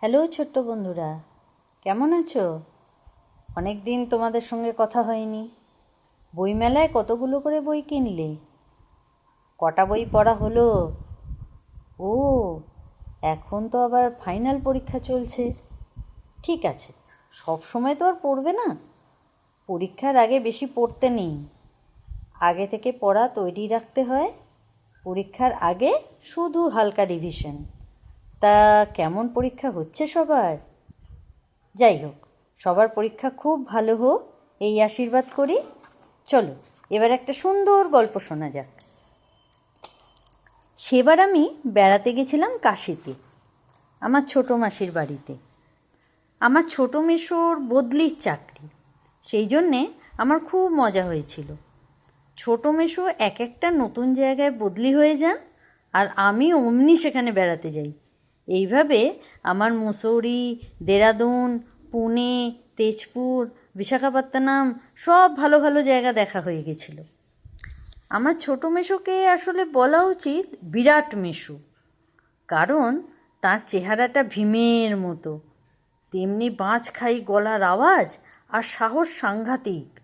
Hello ছোট্ট বন্ধুরা, কেমন আছো? অনেক দিন তোমাদের সঙ্গে কথা হয়নি। বইমেলায় কতগুলো করে বই কিনলে? কটা বই পড়া হলো? ও, এখন তো আবার ফাইনাল পরীক্ষা চলছে। ঠিক আছে, সব সময় তো আর পড়বে না। পরীক্ষার আগে বেশি পড়তে নেই। আগে থেকে পড়া তৈরি রাখতে হয়। পরীক্ষার আগে শুধু হালকা রিভিশন তা কেমন পরীক্ষা হচ্ছে সবার? যাই হোক, সবার পরীক্ষা খুব ভালো হোক, এই আশীর্বাদ করি। চলো, এবার একটা সুন্দর গল্প শোনা যাক। সেবার আমি বেড়াতে গেছিলাম কাশিতে, আমার ছোটো মাসির বাড়িতে। আমার ছোটো মেশোর বদলির চাকরি, সেই জন্যে আমার খুব মজা হয়েছিল। ছোটো মেশো এক একটা নতুন জায়গায় বদলি হয়ে যান, আর আমি অমনি সেখানে বেড়াতে যাই। এইভাবে আমার মুসৌরি, দেরাদুন, পুনে, তেজপুর, বিশাখাপত্তনম সব ভালো ভালো জায়গা দেখা হয়ে গেছিল। আমার ছোটো মেশোকে আসলে বলা উচিত বিরাট মেশো কারণ তার চেহারাটা ভীমের মতো। তেমনি বাঁচ খাই গলার আওয়াজ আর সাহস সাংঘাতিক।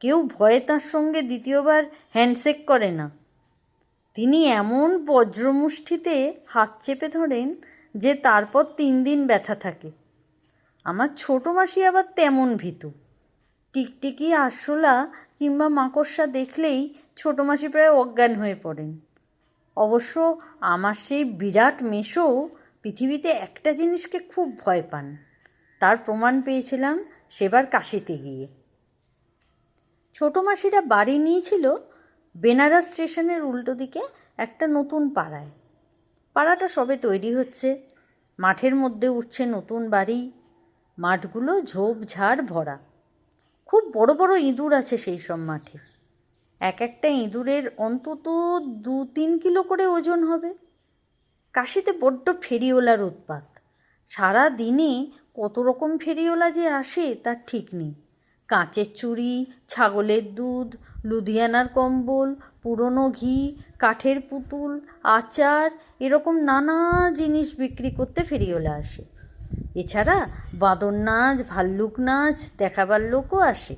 কেউ ভয়ে তার সঙ্গে দ্বিতীয়বার হ্যান্ডশেক করে না। তিনি এমন বজ্রমুষ্টিতে হাত চেপে ধরেন যে তারপর তিন দিন ব্যথা থাকে। আমার ছোটো মাসি আবার তেমন ভীতু। টিকটিকি, আরশোলা কিংবা মাকড়সা দেখলেই ছোটো মাসি প্রায় অজ্ঞান হয়ে পড়েন। অবশ্য আমার সেই বিরাট মেশো পৃথিবীতে একটা জিনিসকে খুব ভয় পান। তার প্রমাণ পেয়েছিলাম সেবার কাশিতে গিয়ে। ছোটো মাসিরা বাড়ি নিয়েছিল বেনারস স্টেশনের উল্টো দিকে একটা নতুন পাড়ায়। পাড়াটা সবে তৈরি হচ্ছে। মাঠের মধ্যে উঠছে নতুন বাড়ি। মাঠগুলো ঝোপঝাড় ভরা। খুব বড় বড় ইঁদুর আছে সেই সব মাঠে। এক একটা ইঁদুরের অন্তত দু তিন কিলো করে ওজন হবে। কাশিতে বড্ড ফেরিওলার উৎপাত। সারা দিনে কত রকম ফেরিওলা যে আসে তার ঠিক নেই। কাঁচের চুড়ি, ছাগলের দুধ, লুধিয়ানার কম্বল, পুরনো ঘি, কাঠের পুতুল, আচার, এরকম নানা জিনিস বিক্রি করতে ফেরিওলা আসে। এছাড়া বাঁদর নাচ, ভাল্লুক নাচ, দেখাবার লোকও আসে।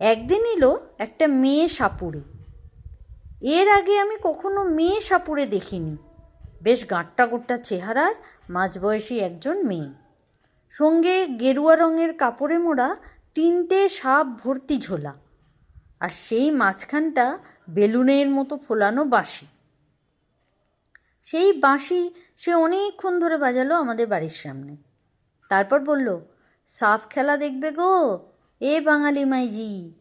একদিন এলো একটা মেয়ে সাপুড়ে। এর আগে আমি কখনো মেয়ে সাপুড়ে দেখিনি। বেশ গাঁট্টা গোট্টা চেহারার, মাঝবয়সী একজন মেয়ে। সঙ্গে গেরুয়া রঙের কাপড়ে মোড়া তিনটে সাপ ভর্তি ঝোলা আর সেই মাঝখানটা বেলুনের মতো ফোলানো বাঁশি। সেই বাঁশি সে অনেকক্ষণ ধরে বাজালো আমাদের বাড়ির সামনে। তারপর বলল, সাপ খেলা দেখবে গো, এ বাঙালি মাইজি।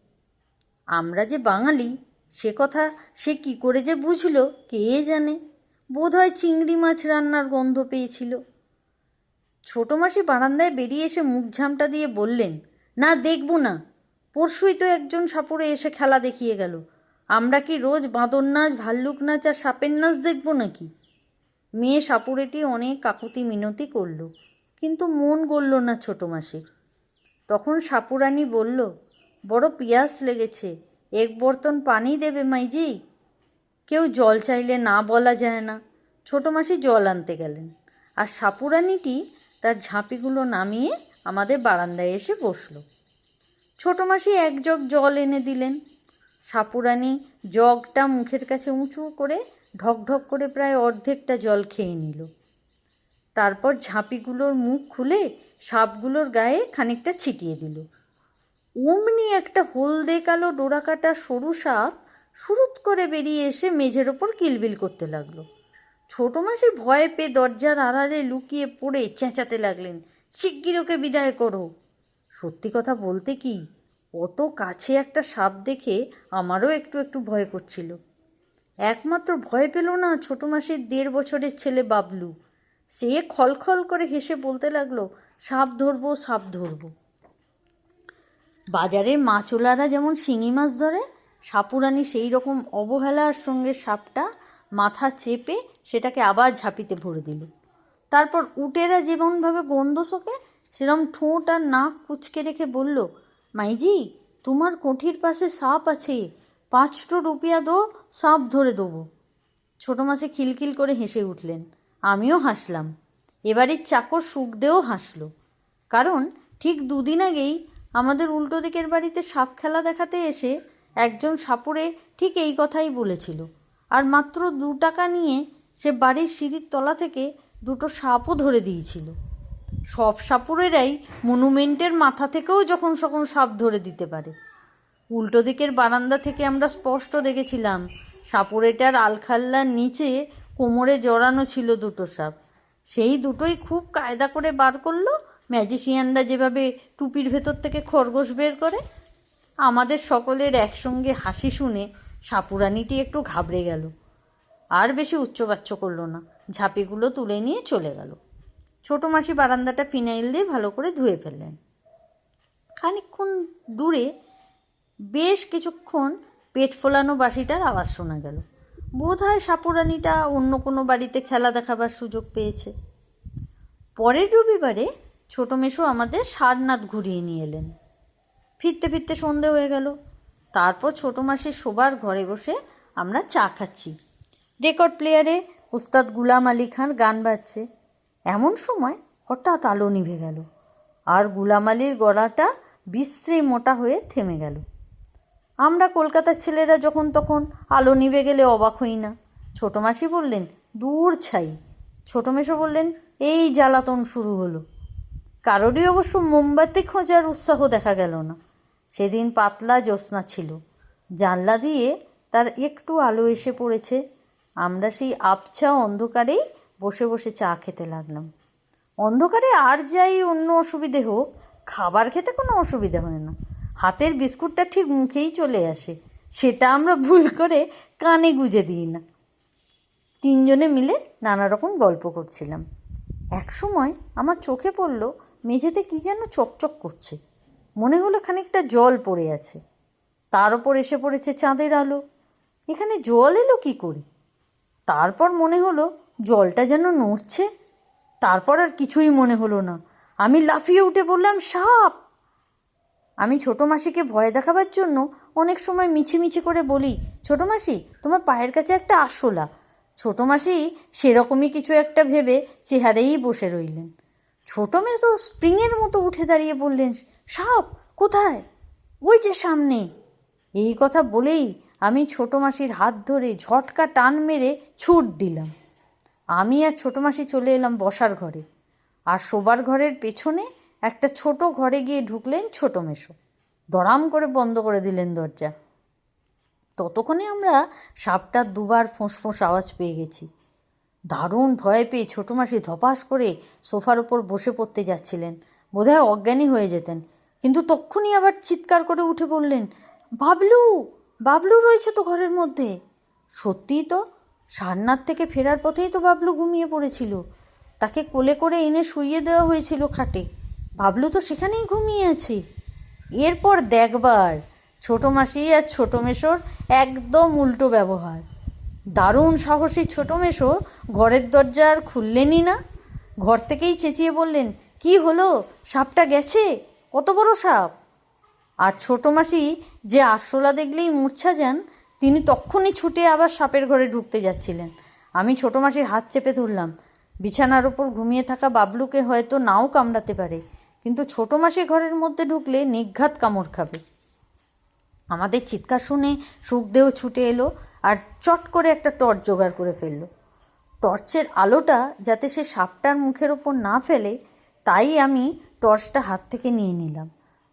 আমরা যে বাঙালি, সে কথা সে কি করে যে বুঝলো, কে জানে? বোধহয় চিংড়ি মাছ রান্নার গন্ধ পেয়েছিল। ছোটো মাসি বারান্দায় বেরিয়ে এসে মুখ ঝামটা দিয়ে বললেন না, দেখব না। পরশুই তো একজন সাপুরে এসে খেলা দেখিয়ে গেল। আমরা কি রোজ বাঁদর নাচ, ভাল্লুক নাচ আর সাপের নাচ দেখব নাকি? মেয়ে সাপুরেটি অনেক কাকুতি মিনতি করল, কিন্তু মন গড়ল না ছোটো মাসির। তখন সাপুরানি বলল, বড় পিয়াস লেগেছে, এক বর্তন পানি দেবে মাইজি। কেউ জল চাইলে না বলা যায় না। ছোটো মাসি জল আনতে গেলেন। আর সাপুরানিটি তার ঝাঁপিগুলো নামিয়ে আমাদের বারান্দায় এসে বসল। ছোটো মাসি এক জগ জল এনে দিলেন। সাপুরানি জগটা মুখের কাছে উঁচু করে ঢক ঢক করে প্রায় অর্ধেকটা জল খেয়ে নিল। তারপর ঝাঁপিগুলোর মুখ খুলে সাপগুলোর গায়ে খানিকটা ছিটিয়ে দিল। অমনি একটা হলদে কালো ডোরাকাটা সরু সাপ সুরুত করে বেরিয়ে এসে মেঝের ওপর কিলবিল করতে লাগল। ছোটো মাসির ভয়ে পেয়ে দরজার আড়ালে লুকিয়ে পড়ে চেঁচাতে লাগলেন। শিগগির ওকে বিদায় করো। সত্যি কথা বলতে কি, অত কাছে একটা সাপ দেখে আমারও একটু একটু ভয় করছিল। একমাত্র ভয় পেল না ছোটো মাসির দেড় বছরের ছেলে বাবলু। সে খলখল করে হেসে বলতে লাগল, সাপ ধরবো সাপ ধরবো। বাজারের মাছওয়ালারা যেমন শিঙি মাছ ধরে, সাপুরানি সেই রকম অবহেলার সঙ্গে সাপটা মাথা চেপে সেটাকে আবার ঝাঁপিতে ভরে দিল। তারপর উটেরা যেমনভাবে গন্ধ শোকে, সেরম ঠোঁট আর নাক কুচকে রেখে বলল, মাইজি, তোমার কোঠির পাশে সাপ আছে পাঁচটো রুপিয়া দো সাপ ধরে দেবো। ছোটো মাসে খিলখিল করে হেসে উঠলেন। আমিও হাসলাম। এবারের চাকর সুখদেও হাসল। কারণ ঠিক দুদিন আগেই আমাদের উল্টো দিকের বাড়িতে সাপ খেলা দেখাতে এসে একজন সাপুরে ঠিক এই কথাই বলেছিল। আর মাত্র দু টাকা নিয়ে সে বাড়ির সিঁড়ির তলা থেকে দুটো সাপও ধরে দিয়েছিল। সব সাপুরেরাই মনুমেন্টের মাথা থেকেও যখন সখন সাপ ধরে দিতে পারে। উল্টো দিকের বারান্দা থেকে আমরা স্পষ্ট দেখেছিলাম, সাপুরেটার আলখাল্লার নিচে কোমরে জড়ানো ছিল দুটো সাপ। সেই দুটোই খুব কায়দা করে বার করল, ম্যাজিশিয়ানরা যেভাবে টুপির ভেতর থেকে খরগোশ বের করে। আমাদের সকলের একসঙ্গে হাসি শুনে সাপুরানিটি একটু ঘাবড়ে গেল। আর বেশি উচ্চবাচ্য করল না। ঝাঁপিগুলো তুলে নিয়ে চলে গেল। ছোটো মাসি বারান্দাটা ফিনাইল দিয়ে ভালো করে ধুয়ে ফেললেন। খানিকক্ষণ দূরে বেশ কিছুক্ষণ পেট ফোলানো বাসিটার আওয়াজ শোনা গেল। বোধ হয় সাপুরানিটা অন্য কোনো বাড়িতে খেলা দেখাবার সুযোগ পেয়েছে। পরের রবিবারে ছোটো মেশো আমাদের সারনাথ ঘুরিয়ে নিয়ে এলেন। ফিরতে ফিরতে সন্ধে হয়ে গেল। তারপর ছোটো মাসির শোবার ঘরে বসে আমরা চা খাচ্ছি। রেকর্ড প্লেয়ারে উস্তাদ গুলাম আলী খান গান বাজছে। এমন সময় হঠাৎ আলো নিভে গেল আর গুলাম আলীর গলাটা বিশ্রী মোটা হয়ে থেমে গেল। আমরা কলকাতার ছেলেরা যখন তখন আলো নিভে গেলে অবাক হই না। ছোটো মাসি বললেন, দূর ছাই। ছোটো মেশো বললেন, এই জ্বালাতন শুরু হলো। কারোরই অবশ্য মোমবাতি খোঁজার উৎসাহ দেখা গেল না। সেদিন পাতলা জ্যোৎস্না ছিল। জানলা দিয়ে তার একটু আলো এসে পড়েছে। আমরা সেই আবছা অন্ধকারেই বসে বসে চা খেতে লাগলাম। অন্ধকারে আর যাই অন্য অসুবিধে হোক, খাবার খেতে কোনো অসুবিধা হয় না। হাতের বিস্কুটটা ঠিক মুখেই চলে আসে, সেটা আমরা ভুল করে কানে গুজে দিই না। তিনজনে মিলে নানা রকম গল্প করছিলাম। এক সময় আমার চোখে পড়ল মেঝেতে কী যেন চকচক করছে। মনে হলো খানিকটা জল পড়ে আছে। তার ওপর এসে পড়েছে চাঁদের আলো। এখানে জল এলো কী করে? তারপর মনে হলো জলটা যেন নড়ছে। তারপর আর কিছুই মনে হলো না। আমি লাফিয়ে উঠে বললাম সাপ আমি ছোটো মাসিকে ভয় দেখাবার জন্য অনেক সময় মিছিমিছি করে বলি, ছোটো মাসি, তোমার পায়ের কাছে একটা আরশোলা। ছোটো মাসি সেরকমই কিছু একটা ভেবে চেহারেই বসে রইলেন। ছোটো মেয়ে তো স্প্রিংয়ের মতো উঠে দাঁড়িয়ে বললেন সাপ কোথায়? ওই যে সামনে। এই কথা বলেই আমি ছোটো মাসির হাত ধরে ঝটকা টান মেরে ছুট দিলাম। আমি আর ছোটো মাসি চলে এলাম বসার ঘরে। আর শোবার ঘরের পেছনে একটা ছোট ঘরে গিয়ে ঢুকলেন ছোটো মেশো দড়াম করে বন্ধ করে দিলেন দরজা। ততক্ষণে আমরা সাপটার দুবার ফোঁস আওয়াজ পেয়ে গেছি। দারুণ ভয় পেয়ে ছোটো মাসি ধপাস করে সোফার ওপর বসে পড়তে যাচ্ছিলেন। বোধহয় অজ্ঞানী হয়ে যেতেন। কিন্তু তক্ষুনি আবার চিৎকার করে উঠে বললেন, বাবলু বাবলু রয়েছে তো ঘরের মধ্যে। সত্যিই তো, সারনাথ থেকে ফেরার পথেই তো বাবলু ঘুমিয়ে পড়েছিল। তাকে কোলে করে এনে শুইয়ে দেওয়া হয়েছিল খাটে। বাবলু তো সেখানেই ঘুমিয়ে আছে। এরপর দেখবার, ছোটো মাসি আর ছোটো মেশোর একদম উল্টো ব্যবহার। দারুণ সাহসী ছোটো মেশো ঘরের দরজা আর খুললেনই না। ঘর থেকেই চেঁচিয়ে বললেন, কি হলো? সাপটা গেছে? কত বড় সাপ? আর ছোটো মাসি যে আরশোলা দেখলেই মূর্ছা যান, তিনি তক্ষুনি ছুটে আবার সাপের ঘরে ঢুকতে যাচ্ছিলেন। আমি ছোটো মাসির হাত চেপে ধরলাম। বিছানার ওপর ঘুমিয়ে থাকা বাবলুকে হয়তো নাও কামড়াতে পারে, কিন্তু ছোটো মাসি ঘরের মধ্যে ঢুকলে নিঘাত কামড় খাবে। আমাদের চিৎকার শুনে সুখদেহ ছুটে এলো আর চট করে একটা টর্চ জোগাড় করে ফেলল। টর্চের আলোটা যাতে সে সাপটার মুখের ওপর না ফেলে, তাই আমি টর্চটা হাত থেকে নিয়ে নিলাম।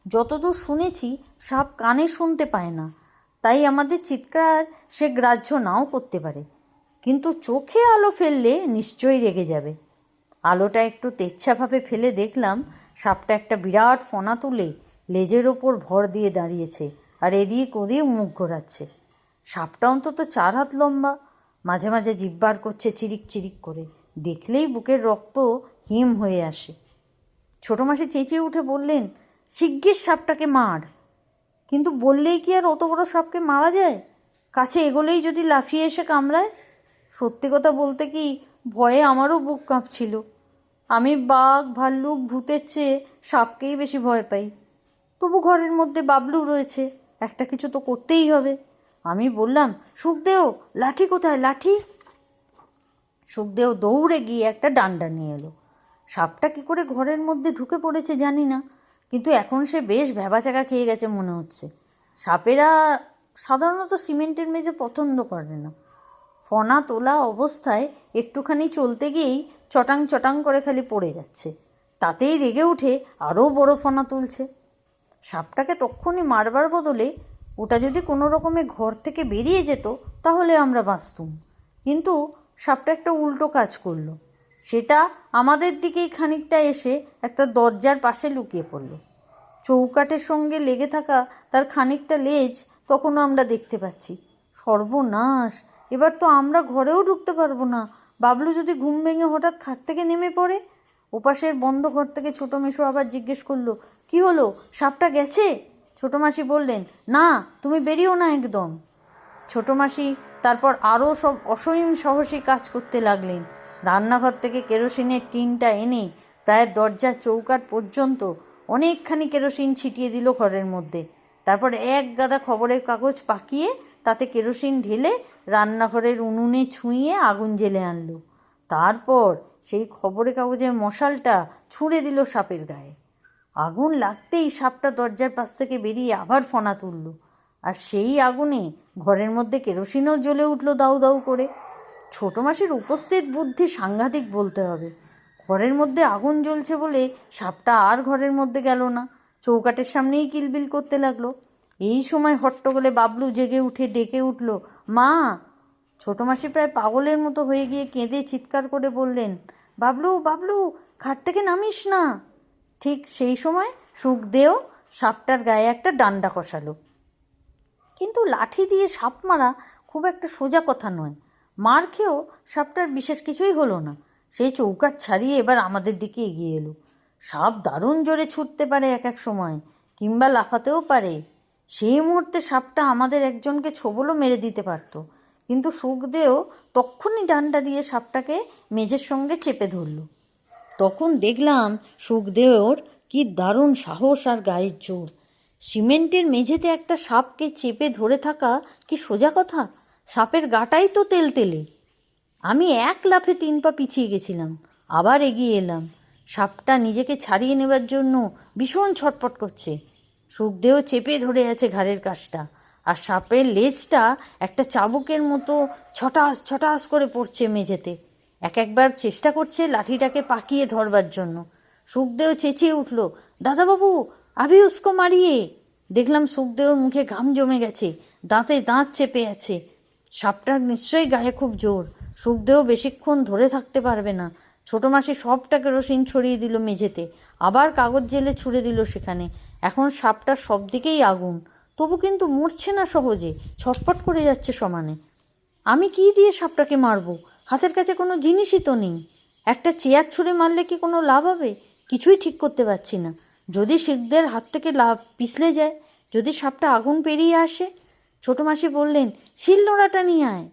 যতদূর শুনেছি, সাপ কানে শুনতে পায় না। তাই আমাদের চিৎকার সে গ্রাহ্য নাও করতে পারে। কিন্তু চোখে আলো ফেললে নিশ্চয়ই রেগে যাবে। আলোটা একটু তেচ্ছাভাবে ফেলে দেখলাম, সাপটা একটা বিরাট ফনা তুলে লেজের ওপর ভর দিয়ে দাঁড়িয়েছে আর এদিক ওদিক মুখ ঘোরাচ্ছে। সাপটা অন্তত চার হাত লম্বা, মাঝে মাঝে জিব্বার করছে চিরিক চিরিক করে। দেখলেই বুকের রক্ত হিম হয়ে আসে। ছোটো মাসে চেঁচিয়ে উঠে বললেন শিগগির সাপটাকে মার। কিন্তু বললেই কি আর অত বড় সাপকে মারা যায়? কাছে এগোলেই যদি লাফিয়ে এসে কামড়ায়? সত্যি কথা বলতে কি, ভয়ে আমারও বুক কাঁপছিল। আমি বাঘ, ভাল্লুক, ভূতের চেয়ে সাপকেই বেশি ভয় পাই। তবু ঘরের মধ্যে বাবলু রয়েছে, একটা কিছু তো করতেই হবে। আমি বললাম, সুখদেও, লাঠি কোথায়, লাঠি? সুখদেও দৌড়ে গিয়ে একটা ডান্ডা নিয়ে এলো। সাপটা কী করে ঘরের মধ্যে ঢুকে পড়েছে জানি না। কিন্তু এখন সে বেশ ভ্যাবাচাকা খেয়ে গেছে মনে হচ্ছে। সাপেরা সাধারণত সিমেন্টের মেঝে পছন্দ করে না। ফনা তোলা অবস্থায় একটুখানি চলতে গিয়েই চটাং চটাং করে খালি পড়ে যাচ্ছে। তাতেই রেগে উঠে আরও বড় ফনা তুলছে। সাপটাকে তক্ষুনি মারবার বদলে ওটা যদি কোনো রকমে ঘর থেকে বেরিয়ে যেত, তাহলে আমরা বাঁচতুম। কিন্তু সাপটা একটা উল্টো কাজ করল। সেটা আমাদের দিকেই খানিকটা এসে একটা দরজার পাশে লুকিয়ে পড়ল। চৌকাঠের সঙ্গে লেগে থাকা তার খানিকটা লেজ তখনও আমরা দেখতে পাচ্ছি। সর্বনাশ! এবার তো আমরা ঘরেও ঢুকতে পারব না। বাবলু যদি ঘুম ভেঙে হঠাৎ খাট থেকে নেমে পড়ে? ওপাশের বন্ধ ঘর থেকে ছোটো মেশো আবার জিজ্ঞেস করল, কি হলো? সাপটা গেছে? ছোটো মাসি বললেন, না, তুমি বেরিয়েও না একদম। ছোটো মাসি তারপর আরও সব অসীম সাহসী কাজ করতে লাগলেন। রান্নাঘর থেকে কেরোসিনের টিনটা এনে প্রায় দরজার চৌকাট পর্যন্ত অনেকখানি কেরোসিন ছিটিয়ে দিল ঘরের মধ্যে। তারপর এক গাদা খবরের কাগজ পাকিয়ে তাতে কেরোসিন ঢেলে রান্নাঘরের উনুনে ছুঁয়ে আগুন জেলে আনলো। তারপর সেই খবরের কাগজের মশালটা ছুঁড়ে দিল সাপের গায়ে। আগুন লাগতেই সাপটা দরজার পাশ থেকে বেরিয়ে আবার ফনা তুলল। আর সেই আগুনে ঘরের মধ্যে কেরোসিনও জ্বলে উঠল দাউ দাউ করে। ছোটো মাসির উপস্থিত বুদ্ধি সাংঘাতিক বলতে হবে। ঘরের মধ্যে আগুন জ্বলছে বলে সাপটা আর ঘরের মধ্যে গেল না। চৌকাটের সামনেই কিলবিল করতে লাগল। এই সময় হট্টগোলে বাবলু জেগে উঠে ডেকে উঠল, মা! ছোটো মাসি প্রায় পাগলের মতো হয়ে গিয়ে কেঁদে চিৎকার করে বললেন, বাবলু বাবলু খাট থেকে নামিস না। ঠিক সেই সময় সুখদেও সাপটার গায়ে একটা ডান্ডা কষালো। কিন্তু লাঠি দিয়ে সাপ মারা খুব একটা সোজা কথা নয়। মার খেয়েও সাপটার বিশেষ কিছুই হলো না। সেই চৌকাট ছাড়িয়ে এবার আমাদের দিকে এগিয়ে এলো। সাপ দারুণ জোরে ছুটতে পারে এক এক সময়, কিংবা লাফাতেও পারে। সেই মুহূর্তে সাপটা আমাদের একজনকে ছোবলও মেরে দিতে পারতো, কিন্তু সুখদেও তক্ষুনি ডান্ডা দিয়ে সাপটাকে মেঝের সঙ্গে চেপে ধরল। তখন দেখলাম সুখদেওর কি দারুণ সাহস আর গায়ের জোর। সিমেন্টের মেঝেতে একটা সাপকে চেপে ধরে থাকা কি সোজা কথা? সাপের গাটাই তো তেল তেলে। আমি এক লাফে তিন পা পিছিয়ে গেছিলাম, আবার এগিয়ে এলাম। সাপটা নিজেকে ছাড়িয়ে নেবার জন্য ভীষণ ছটপট করছে। সুখদেহ চেপে ধরে আছে ঘাড়ের কাছটা আর সাপের লেজটা একটা চাবুকের মতো ছটাস ছটাস করে পড়ছে মেঝেতে। এক একবার চেষ্টা করছে লাঠিটাকে পাকিয়ে ধরবার জন্য। সুখদেহ চেঁচিয়ে উঠল, দাদাবাবু আবি উস্কো মারিয়ে! দেখলাম সুখদেহর মুখে ঘাম জমে গেছে, দাঁতে দাঁত চেপে আছে। সাপটার নিশ্চয়ই গায়ে খুব জোর। সুখদেহ বেশিক্ষণ ধরে থাকতে পারবে না। ছোটো মাসি সবটা কেরোসিন ছড়িয়ে দিল মেঝেতে। আবার কাগজ জেলে ছুঁড়ে দিল সেখানে। এখন সাপটার সব দিকেই আগুন। তবু কিন্তু মরছে না সহজে। ছটপট করে যাচ্ছে সমানে। আমি কি দিয়ে সাপটাকে মারবো? হাতের কাছে কোনো জিনিসই তো নেই। একটা চেয়ার ছুঁড়ে মারলে কি কোনো লাভ হবে? কিছুই ঠিক করতে পারছি না। যদি শিখদের হাত থেকে লাভ পিছলে যায়, যদি সাপটা আগুন পেরিয়ে আসে ছোটো মাসি বললেন, শিল নোড়াটা নিয়ে আয়।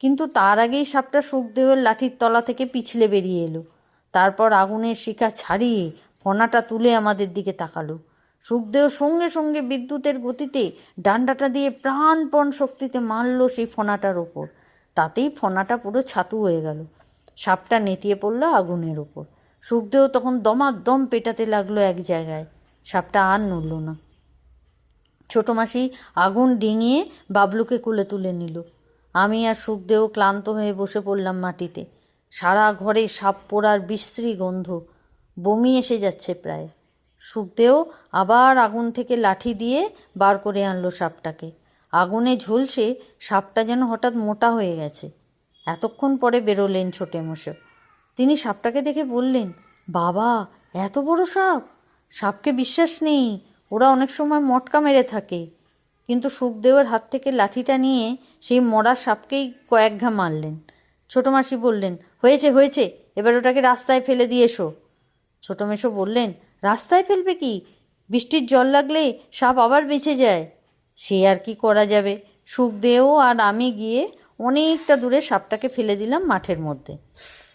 কিন্তু তার আগেই সাপটা সুখদেহের লাঠির তলা থেকে পিছলে বেরিয়ে এলো। তারপর আগুনের শিখা ছাড়িয়ে ফনাটা তুলে আমাদের দিকে তাকালো। সুখদেহ সঙ্গে সঙ্গে বিদ্যুতের গতিতে ডান্ডাটা দিয়ে প্রাণপণ শক্তিতে মারল সেই ফনাটার ওপর। তাতেই ফনাটা পুরো ছাতু হয়ে গেল। সাপটা নেতিয়ে পড়ল আগুনের ওপর। সুখদেহ তখন দমাদম পেটাতে লাগল এক জায়গায়। সাপটা আর নড়ল না। ছোটো মাসি আগুন ডিঙিয়ে বাবলুকে কুলে তুলে নিল। আমি আর সুখদেহ ক্লান্ত হয়ে বসে পড়লাম মাটিতে। সারা ঘরে সাপ পোড়ার বিশ্রী গন্ধ। বমি এসে যাচ্ছে প্রায়। সুখদেও আবার আগুন থেকে লাঠি দিয়ে বার করে আনলো সাপটাকে। আগুনে ঝলসে সাপটা যেন হঠাৎ মোটা হয়ে গেছে। এতক্ষণ পরে বেরোলেন ছোটে মশো। তিনি সাপটাকে দেখে বললেন, বাবা, এত বড় সাপ! সাপকে বিশ্বাস নেই। ওরা অনেক সময় মটকা মেরে থাকে। কিন্তু সুখদেবের হাত থেকে লাঠিটা নিয়ে সেই মরা সাপকেই কয়েক ঘা মারলেন। ছোটো মাসি বললেন, হয়েছে হয়েছে, এবার ওটাকে রাস্তায় ফেলে দিয়ে এসো। ছোটো মেশো বললেন, রাস্তায় ফেলবে কি? বৃষ্টির জল লাগলে সাপ আবার বেঁচে যায়। সে আর কি করা যাবে? সুখদেও আর আমি গিয়ে অনেকটা দূরে সাপটাকে ফেলে দিলাম মাঠের মধ্যে।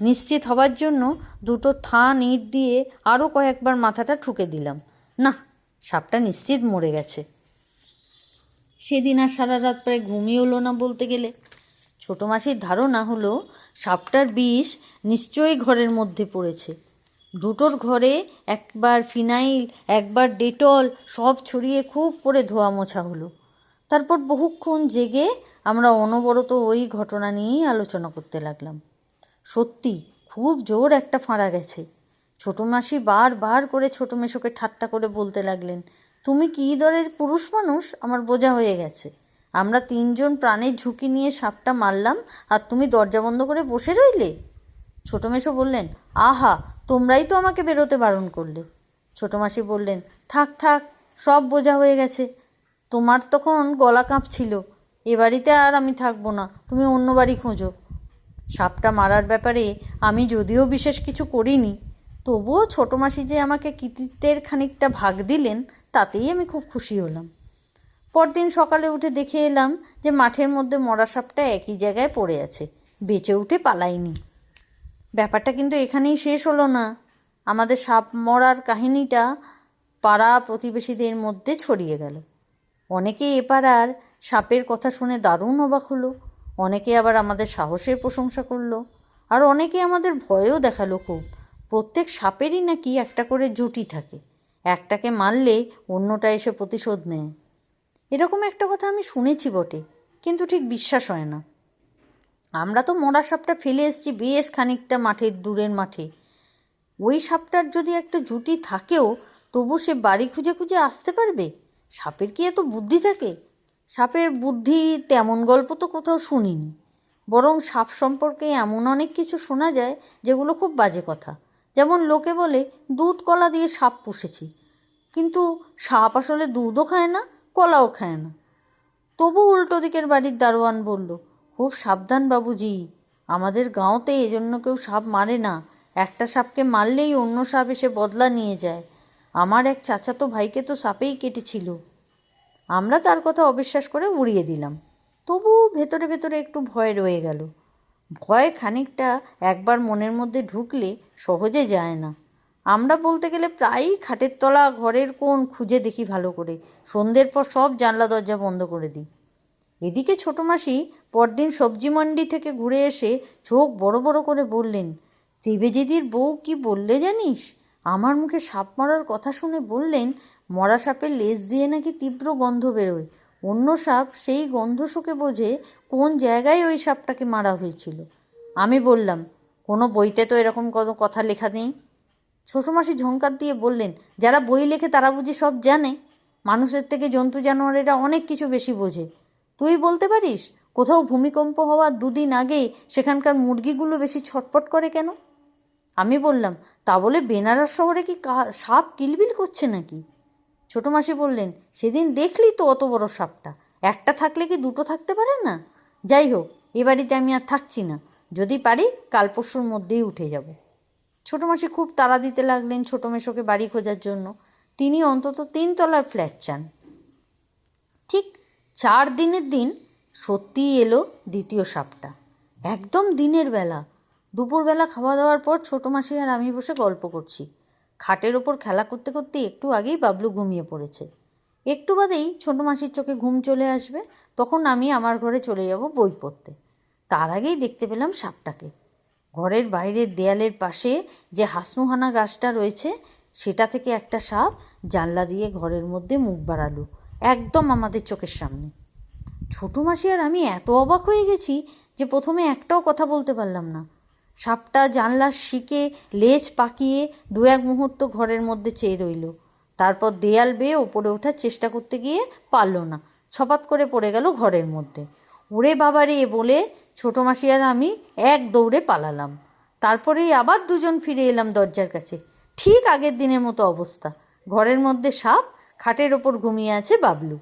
নিশ্চিত হবার জন্য দুটো থান ইট দিয়ে আরও কয়েকবার মাথাটা ঠুকে দিলাম। না সাপটা নিশ্চিত মরে গেছে। সেদিন আর সারা রাত প্রায় ঘুমিয়ে হলো না বলতে গেলে। ছোটো মাসির ধারণা হলো, সাপটার বিষ নিশ্চয়ই ঘরের মধ্যে পড়েছে। দুটোর ঘরে একবার ফিনাইল, একবার ডেটল, সব ছড়িয়ে খুব করে ধোয়া মোছা হলো। তারপর বহুক্ষণ জেগে আমরা অনবরত ওই ঘটনা নিয়েই আলোচনা করতে লাগলাম। সত্যি, খুব জোর একটা ফাঁড়া গেছে। ছোটো মাসি বারবার করে ছোটো মেশোকে ঠাট্টা করে বলতে লাগলেন, তুমি কী দরের পুরুষ মানুষ? আমার বোঝা হয়ে গেছে। আমরা তিনজন প্রাণের ঝুঁকি নিয়ে সাপটা মারলাম আর তুমি দরজা বন্ধ করে বসে রইলে? ছোটো মেশো বললেন, আহা, তোমরাই তো আমাকে বেরোতে বারণ করলে। ছোটো মাসি বললেন, থাক থাক, সব বোঝা হয়ে গেছে। তোমার তখন গলা কাঁপছিল। এ বাড়িতে আর আমি থাকব না, তুমি অন্য বাড়ি খোঁজো। সাপটা মারার ব্যাপারে আমি যদিও বিশেষ কিছু করিনি তবুও ছোটো মাসি যে আমাকে কৃতিত্বের খানিকটা ভাগ দিলেন, তাতেই আমি খুব খুশি হলাম। পরদিন সকালে উঠে দেখে এলাম যে মাঠের মধ্যে মরা সাপটা একই জায়গায় পড়ে আছে, বেঁচে উঠে পালাইনি ব্যাপারটা কিন্তু এখানেই শেষ হলো না। আমাদের সাপ মরার কাহিনীটা পাড়া প্রতিবেশীদের মধ্যে ছড়িয়ে গেল। অনেকে এ পাড়ার সাপের কথা শুনে দারুণ অবাক হলো, অনেকে আবার আমাদের সাহসের প্রশংসা করল, আর অনেকে আমাদের ভয়ও দেখাল খুব। প্রত্যেক সাপেরই নাকি একটা করে জুটি থাকে। একটাকে মারলে অন্যটা এসে প্রতিশোধ নেয়। এরকম একটা কথা আমি শুনেছি বটে, কিন্তু ঠিক বিশ্বাস হয় না। আমরা তো মরা সাপটা ফেলে এসেছি বেশ খানিকটা মাঠের দূরের মাঠে। ওই সাপটার যদি একটা জুটি থাকেও, তবু সে বাড়ি খুঁজে খুঁজে আসতে পারবে? সাপের কি এত বুদ্ধি থাকে? সাপের বুদ্ধি তেমন গল্প তো কোথাও শুনিনি। বরং সাপ সম্পর্কে এমন অনেক কিছু শোনা যায়, যেগুলো খুব বাজে কথা। যেমন লোকে বলে, দুধ কলা দিয়ে সাপ পুষেছি। কিন্তু সাপ আসলে দুধও খায় না, কলাও খায় না। তবু উল্টো দিকের বাড়ির দারোয়ান বলল, খুব সাবধান বাবুজি, আমাদের গাঁওতে এজন্য কেউ সাপ মারে না। একটা সাপকে মারলেই অন্য সাপ এসে বদলা নিয়ে যায়। আমার এক চাচাতো ভাইকে তো সাপেই কেটেছিল। আমরা তার কথা অবিশ্বাস করে উড়িয়ে দিলাম। তবু ভেতরে ভেতরে একটু ভয় রয়ে গেল। ভয় খানিকটা একবার মনের মধ্যে ঢুকলে সহজে যায় না। আমরা বলতে গেলে প্রায়ই খাটের তলা, ঘরের কোণ খুঁজে দেখি ভালো করে। সন্ধ্যের পর সব জানলা, দরজা বন্ধ করে দিই। এদিকে ছোটো মাসি পরদিন সবজি মান্ডি থেকে ঘুরে এসে চোখ বড় বড় করে বললেন ত্রিবেজিদির বউ কি বললে জানিস? আমার মুখে সাপ মারার কথা শুনে বললেন, মরা সাপের লেজ দিয়ে নাকি তীব্র গন্ধ বেরোয়। অন্য সাপ সেই গন্ধ শুকে বোঝে কোন জায়গায় ওই সাপটাকে মারা হয়েছিল। আমি বললাম, কোনো বইতে তো এরকম কোনো কথা লেখা নেই? শ্বশুরমাসি ঝঙ্কার দিয়ে বললেন, যারা বই লেখে তারা বুঝি সব জানে। মানুষের থেকে জন্তু জানোয়ারেরা অনেক কিছু বেশি বোঝে। তুই বলতে পারিস, কোথাও ভূমিকম্প হওয়ার দুদিন আগে সেখানকার মুরগিগুলো বেশি ছটপট করে কেন? আমি বললাম, তা বলে বেনারস শহরে কি, সাপ কিলবিল করছে নাকি? ছোটো মাসি বললেন, সেদিন দেখলি তো অত বড় সাপটা? একটা থাকলে কি দুটো থাকতে পারে না? যাই হোক, এ বাড়িতে আমি আর থাকছি না। যদি পারি, কাল পরশুর মধ্যেই উঠে যাব। ছোটো মাসি খুব তাড়া দিতে লাগলেন ছোটো মেশোকে বাড়ি খোঁজার জন্য। তিনি অন্তত তিনতলার ফ্ল্যাট চান। ঠিক চার দিনের দিন সত্যিই এলো দ্বিতীয় সাপটা। একদম দিনের বেলা। দুপুরবেলা খাওয়া দাওয়ার পর ছোটো মাসি আর আমি বসে গল্প করছি। খাটের ওপর খেলা করতে করতে একটু আগেই বাবলু ঘুমিয়ে পড়েছে। একটু বাদেই ছোটো মাসির চোখে ঘুম চলে আসবে, তখন আমি আমার ঘরে চলে যাব বই পড়তে। তার আগেই দেখতে পেলাম সাপটাকে। ঘরের বাইরের দেয়ালের পাশে যে হাসনুহানা গাছটা রয়েছে, সেটা থেকে একটা সাপ জানলা দিয়ে ঘরের মধ্যে মুখ বাড়ালো, একদম আমাদের চোখের সামনে। ছোটো মাসি আর আমি এত অবাক হয়ে গেছি যে প্রথমে একটাও কথা বলতে পারলাম না। সাপটা জানলার শিকে লেজ পাকিয়ে দু এক মুহূর্ত ঘরের মধ্যে চেয়ে রইল। তারপর দেয়াল বেয়ে ওপরে ওঠার চেষ্টা করতে গিয়ে পারল না। ছপাত করে পড়ে গেল ঘরের মধ্যে। ওরে বাবারে বলে ছোটো মাসি আর আমি এক দৌড়ে পালালাম। তারপরেই আবার দুজন ফিরে এলাম দরজার কাছে। ঠিক আগের দিনের মতো অবস্থা। ঘরের মধ্যে সাপ, খাটের ওপর ঘুমিয়ে আছে বাবলু।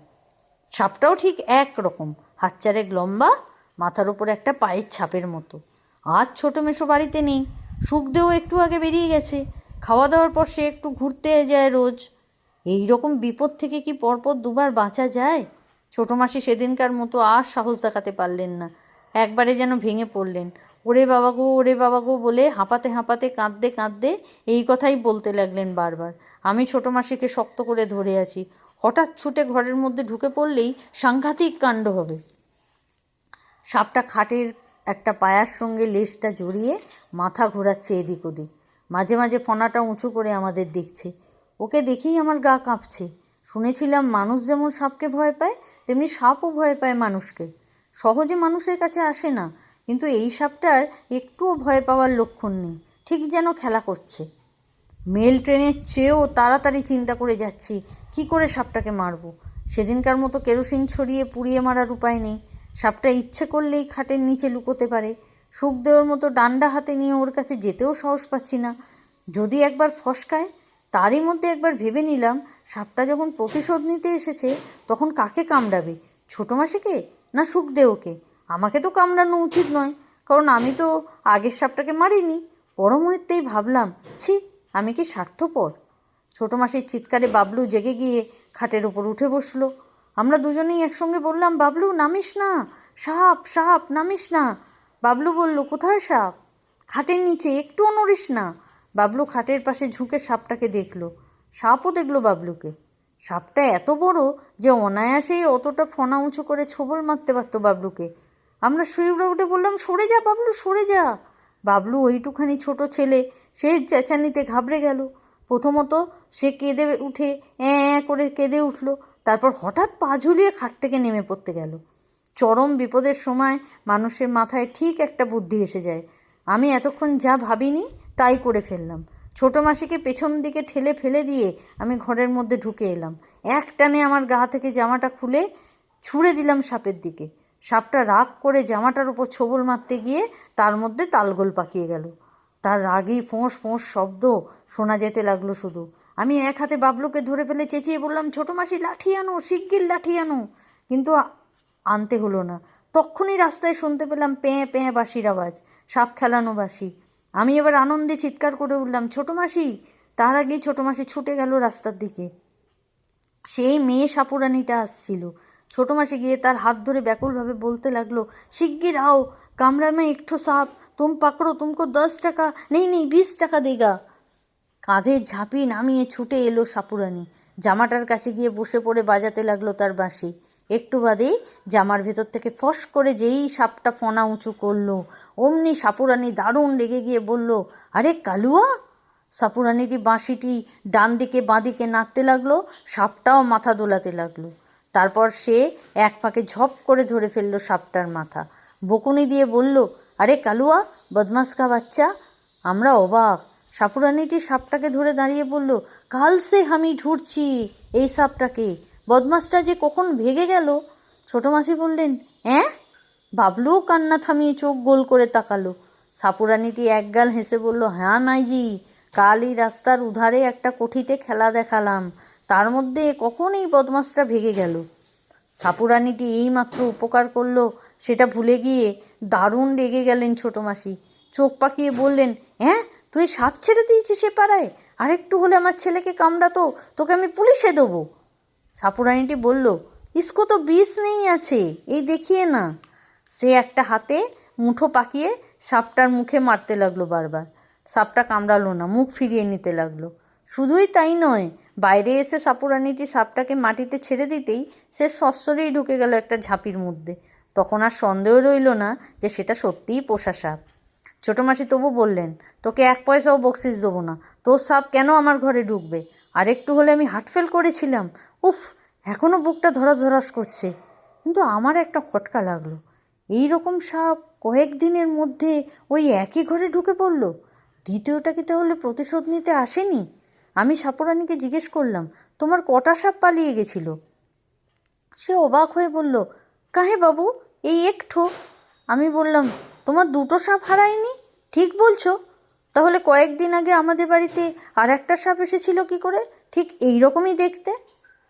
সাপটাও ঠিক এক রকম হাত চারেক লম্বা, মাথার ওপর একটা পায়ের ছাপের মতো। আজ ছোটো মেশো বাড়িতে নেই। সুখদেও একটু আগে বেরিয়ে গেছে। খাওয়া দাওয়ার পর সে একটু ঘুরতে যায় রোজ। এই রকম বিপদ থেকে কি পরপর দুবার বাঁচা যায়? ছোটো মাসি সেদিনকার মতো আর সাহস দেখাতে পারলেন না। একবারে যেন ভেঙে পড়লেন। ওরে বাবা গো, ওরে বাবা গো বলে হাঁপাতে হাঁপাতে, কাঁদতে কাঁদতে এই কথাই বলতে লাগলেন বারবার। আমি ছোটো মাসিকে শক্ত করে ধরে আছি। হঠাৎ ছুটে ঘরের মধ্যে ঢুকে পড়লেই সাংঘাতিক কাণ্ড হবে। সাপটা খাটের একটা পায়ার সঙ্গে লেজটা জড়িয়ে মাথা ঘোরাচ্ছে এদিক ওদিক। মাঝে মাঝে ফনাটা উঁচু করে আমাদের দেখছে। ওকে দেখেই আমার গা কাঁপছে। শুনেছিলাম মানুষ যেমন সাপকে ভয় পায়, তেমনি সাপও ভয় পায় মানুষকে। সহজে মানুষের কাছে আসে না, কিন্তু এই সাপটার একটুও ভয় পাওয়ার লক্ষণ নেই। ঠিক যেন খেলা করছে। মেল ট্রেনের চেয়েও তাড়াতাড়ি চিন্তা করে যাচ্ছি, কি করে সাপটাকে মারবো? সেদিনকার মতো কেরোসিন ছড়িয়ে পুড়িয়ে মারার উপায় নেই। সাপটা ইচ্ছে করলেই খাটের নিচে লুকোতে পারে। সুখদেওর মতো ডান্ডা হাতে নিয়ে ওর কাছে যেতেও সাহস পাচ্ছি না। যদি একবার ফসকায়, তারই মধ্যে একবার ভেবে নিলাম, সাপটা যখন প্রতিশোধ নিতে এসেছে, তখন কাকে কামড়াবে? ছোটো মাসিকে না সুখদেওকে? আমাকে তো কামড়ানো উচিত নয়, কারণ আমি তো আগের সাপটাকে মারিনি। পর মুহূর্তেই ভাবলাম, ছি, আমি কি স্বার্থপর? ছোটো মাসির চিৎকারে বাবলু জেগে গিয়ে খাটের ওপর উঠে বসল। আমরা দুজনেই একসঙ্গে বললাম, বাবলু, নামিস না। সাপ সাপ, নামিস না। বাবলু বলল, কোথায় সাপ? খাটের নিচে একটুও নড়িস না। বাবলু খাটের পাশে ঝুঁকে সাপটাকে দেখল। সাপও দেখল বাবলুকে। সাপটা এত বড় যে অনায়াসেই অতটা ফনা উঁচু করে ছোবল মারতে পারতো বাবলুকে। আমরা শুয়ে উঠে উঠে বললাম, সরে যা বাবলু, সরে যা। বাবলু ওইটুখানি ছোট ছেলে, সে চেঁচানিতে ঘাবড়ে গেল। প্রথমত সে কেঁদে উঠে অ্যাঁ, করে কেঁদে উঠল। তারপর হঠাৎ পা ঝুলিয়ে খাট থেকে নেমে পড়তে গেল। চরম বিপদের সময় মানুষের মাথায় ঠিক একটা বুদ্ধি এসে যায়। আমি এতক্ষণ যা ভাবিনি তাই করে ফেললাম। ছোটো মাসিকে পেছন দিকে ঠেলে ফেলে দিয়ে আমি ঘরের মধ্যে ঢুকে এলাম। এক টানে আমার গা থেকে জামাটা খুলে ছুঁড়ে দিলাম সাপের দিকে। সাপটা রাগ করে জামাটার উপর ছোবল মারতে গিয়ে তার মধ্যে তালগোল পাকিয়ে গেল। তার রাগেই ফোঁস ফোঁস শব্দ শোনা যেতে লাগল শুধু। আমি এক হাতে বাবলুকে ধরে ফেলে চেঁচিয়ে বললাম, ছোটো মাসি, লাঠি আনো, শিগগির লাঠি আনো। কিন্তু আনতে হলো না। তক্ষুনি রাস্তায় শুনতে পেলাম পেঁ পেঁ বাসির আওয়াজ, সাপ খেলানো বাসি আমি এবার আনন্দে চিৎকার করে উঠলাম, ছোটো মাসি? তার আগেই ছোটো মাসি ছুটে গেল রাস্তার দিকে। সেই মেয়ে সাপুরানিটা আসছিল। ছোটো মাসি গিয়ে তার হাত ধরে ব্যাকুলভাবে বলতে লাগল, শিগগির আও কামরা একটু সাপ, তুম পাকড়ো, তুমকো দশ টাকা, নেই নেই, বিশ টাকা দেগা। কাঁধের ঝাঁপি নামিয়ে ছুটে এলো সাপুরানি। জামাটার কাছে গিয়ে বসে পড়ে বাজাতে লাগল তার বাঁশি। একটু বাদেই জামার ভেতর থেকে ফস করে যেই সাপটা ফনা উঁচু করল। অমনি সাপুরানি দারুণ রেগে গিয়ে বলল, আরে কালুয়া! সাপুরানিটি বাঁশিটি ডান দিকে বাঁ দিকে নাড়তে লাগল, সাপটাও মাথা দোলাতে লাগল। তারপর সে এক ফাঁকে ঝপ করে ধরে ফেলল সাপটার মাথা। বকুনি দিয়ে বলল, আরে কালুয়া, বদমাস কা বাচ্চা, আমরা অবাক। সাপুরানিটি সাপটাকে ধরে দাঁড়িয়ে বলল, কাল সে আমি ঢুরছি এই সাপটাকে। বদমাসটা যে কখন ভেগে গেল? ছোটো মাসি বললেন, অ্যাঁ? বাবলুও কান্না থামিয়ে চোখ গোল করে তাকালো। সাপুরানিটি একগাল হেসে বলল হ্যাঁ মাইজি কালই রাস্তার উধারে একটা কোঠিতে খেলা দেখালাম। তার মধ্যে কখন এই বদমাসটা ভেগে গেল? সাপুরানিটি এইমাত্র উপকার করল, সেটা ভুলে গিয়ে দারুণ রেগে গেলেন ছোটো মাসি। চোখ পাকিয়ে বললেন হ্যাঁ তুই সাপ ছেড়ে দিয়েছিস সে পাড়ায়? আরেকটু হলে আমার ছেলেকে কামড়াতো, তোকে আমি পুলিশে দেবো। সাপুরানিটি বলল, ইসকো তো বিষ নেই আছে, এই দেখিয়ে না। সে একটা হাতে মুঠো পাকিয়ে সাপটার মুখে মারতে লাগল বারবার। সাপটা কামড়ালো না, মুখ ফিরিয়ে নিতে লাগল। শুধুই তাই নয়, বাইরে এসে সাপুরানিটি সাপটাকে মাটিতে ছেড়ে দিতেই সে সস্বরেই ঢুকে গেল একটা ঝাঁপির মধ্যে। তখন আর সন্দেহ রইল না যে সেটা সত্যিই পোষা সাপ। ছোটো মাসি তবু বললেন, তোকে এক পয়সাও বকশিস দেবো না, তোর সাপ কেন আমার ঘরে ঢুকবে? আর একটু হলে আমি হার্টফেল করেছিলাম। উফ এখনও বুকটা ধরাস ধরাস করছে। কিন্তু আমার একটা খটকা লাগল। এই রকম সাপ কয়েকদিনের মধ্যে ওই একই ঘরে ঢুকে পড়ল? দ্বিতীয়টা কি তাহলে প্রতিশোধ নিতে আসেনি? আমি সাপুরানিকে জিজ্ঞেস করলাম, তোমার কটা সাপ পালিয়ে গেছিল? সে অবাক হয়ে বলল, কাহে বাবু, এই একঠো। আমি বললাম তোমার দুটো সাপ হারায়নি? ঠিক বলছো। তাহলে কয়েকদিন আগে আমাদের বাড়িতে আর একটা সাপ এসেছিল কি করে? ঠিক এই রকমই দেখতে।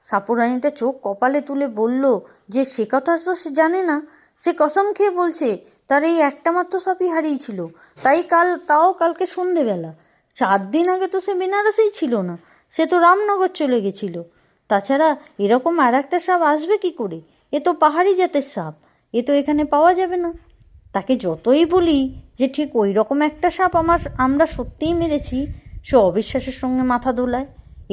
সাপুরানিটা চোখ কপালে তুলে বলল, যে সে কথা তো সে জানে না। সে কসম খেয়ে বলছে, তার এই একটা মাত্র সাপই হারিয়েছিল। তাই কাল, তাও কালকে সন্ধেবেলা। চার দিন আগে তো সে বেনারসেই ছিল না, সে তো রামনগর চলে গেছিল। তাছাড়া এরকম আর একটা সাপ আসবে কি করে? এ তো পাহাড়ি জাতের সাপ, এ তো এখানে পাওয়া যাবে না। তাকে যতই বলি যে ঠিক ওই রকম একটা সাপ আমার, আমরা সত্যিই মেরেছি, সে অবিশ্বাসের সঙ্গে মাথা দোলায়।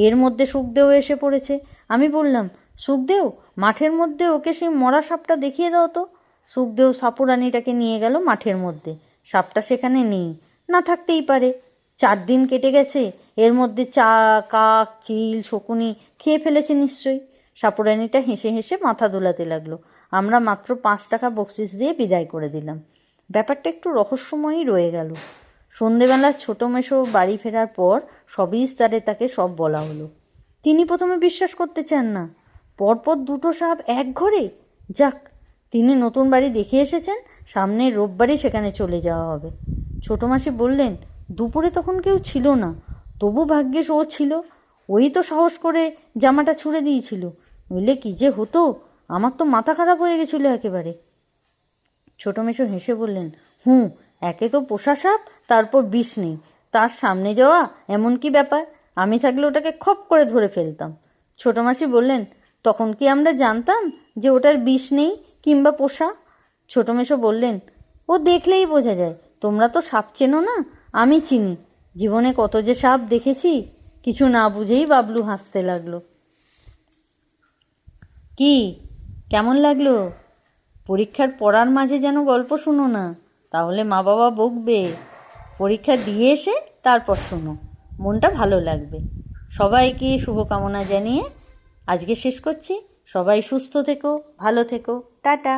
এর মধ্যে সুখদেও এসে পড়েছে। আমি বললাম, সুখদেও? মাঠের মধ্যে ওকে সেই মরা সাপটা দেখিয়ে দাও তো। সুখদেও সাপুরানিটাকে নিয়ে গেল মাঠের মধ্যে। সাপটা সেখানে নেই, না থাকতেই পারে। চার দিন কেটে গেছে, এর মধ্যে চা, কাক, চিল, শকুনি খেয়ে ফেলেছে নিশ্চয়ই। সাপুরানিটা হেসে হেসে মাথা দোলাতে লাগল। আমরা মাত্র পাঁচ টাকা বকশিস দিয়ে বিদায় করে দিলাম। ব্যাপারটা একটু রহস্যময়ই রয়ে গেল। সন্ধেবেলা ছোটো মেশো বাড়ি ফেরার পর সবই সবিস্তারে তাকে সব বলা হলো। তিনি প্রথমে বিশ্বাস করতে চান না। পরপর দুটো সাপ এক ঘরে? যাক, তিনি নতুন বাড়ি দেখে এসেছেন সামনের রোববারই সেখানে চলে যাওয়া হবে। ছোটো মাসি বললেন, দুপুরে তখন কেউ ছিল না। তবু ভাগ্যেস ও ছিল। ওই তো সাহস করে জামাটা ছুঁড়ে দিয়েছিল। নইলে কী যে হতো? আমার তো মাথা খারাপ হয়ে গেছিল একেবারে। ছোটো মেশো হেসে বললেন, হুঁ, একে তো পোষা সাপ, তারপর বিষ নেই। তার সামনে যাওয়া এমন কি ব্যাপার? আমি থাকলে ওটাকে খপ করে ধরে ফেলতাম। ছোটো মাসি বললেন, তখন কি আমরা জানতাম যে ওটার বিষ নেই কিংবা পোষা? ছোটো মেশো বললেন, ও দেখলেই বোঝা যায়। তোমরা তো সাপ চেনো না, আমি চিনি। জীবনে কত যে সাপ দেখেছি, কিছু না বুঝেই বাবলু হাসতে লাগল। কি? কেমন লাগল? পরীক্ষার পড়ার মাঝে যেন গল্প শুনো না, তাহলে মা বাবা বকবে। পরীক্ষা দিয়ে এসে তারপর শুনো, মনটা ভালো লাগবে। সবাইকে শুভকামনা জানিয়ে আজকে শেষ করছি। সবাই সুস্থ থেকো, ভালো থেকো। টাটা।